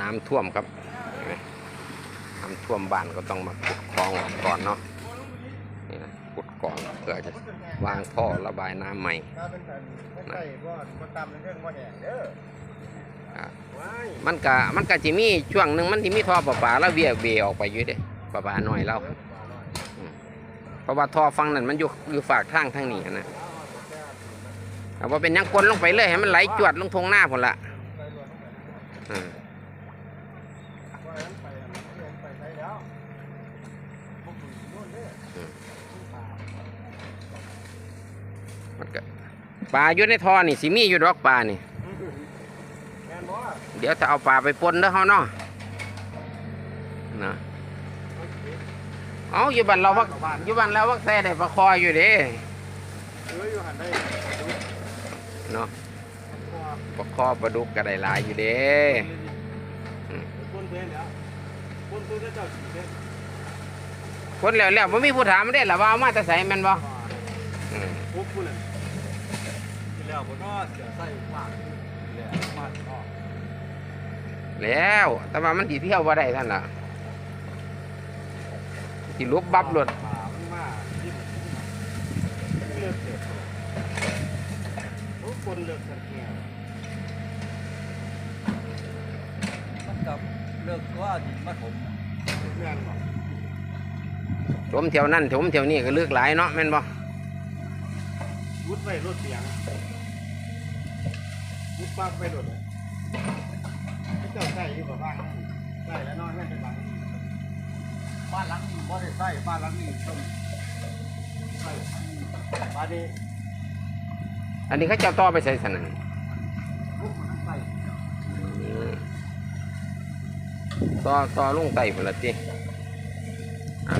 น้ำท่วมครับน้ำท่วมบ้านก็ต้องมาขุดคลองออกก่อนเนาะนี่นะขุดก่อนเพื่อจะวางท่อระบายน้ำใหม่ถ้าเป็นแบบไม่ใช่ก็ก็ตำในกะมันก็มันก็จะมีช่วงหนึ่งมันที่มีท่อประปาแล้วเวียเวียออกไปอยู่เด้ประปาหน่อยแล้วเพราะว่าท่อฟังนั้นมันอยู่อยู่ฝากทางทางนี้นะเอาว่าเป็นยังกลนลงไปเลยให้มันไหลจวดลงทงหน้าผลละ อืมว่านั้นไปไปใช้แล้วพวกมึงโน่นเด้อมันก็ปลาอยู่ในท่อนี่สิมีอยู่ดอกปลานี่ แม่นบ่เดี๋ยวจะเอาปลาไปปนเด้อเฮาเนาะนะเอาอยู่บ้านเราวักอยู่บ้านเราวักแซ่ได้ปลาคออยู่เด้ เอ้ยอยู่หันได้ เนาะ ปลาคอปลาดุกก็ไดลายอยู่เด้คนเด้แล้วคนตัวเจ้าสีเด้คนแล้วแล้วบ่มีผู้ถามได้ล่ะว่ามาแต่ไสแม่นบ่อืมปุ๊บคุณน่ะที่แล้วบ่ก็เสียใส่ฝากแล้วมาแล้ว แต่ว่ามันสิเที่ยวบ่าได้ท่านล่ะสิลุบบับรถป่ามันมาที่เลือกเกิดคนเลือกกันแก่มัน กับเลิกว่าดินมาถมแม่นบ่ถมเที่ยวนั่นถมเที่ยวนี้ก็เลือกหลายเนาะแม่นบ่วุดไปรถเสียงวุดปากไปรถเจ้าใส่อยู่กับบ้านใส่แล้วนอนแม่เป็นหลังบ้านหลังนี้บ่ได้ใส่บ้านหลังนี้ต้องใส่บ้านนี้อันนี้เขาเจ้าต่อไปใส่สนั่น ลูกมันใส่ อืม ต่อต่อลงไต่พุ่นละจีอะ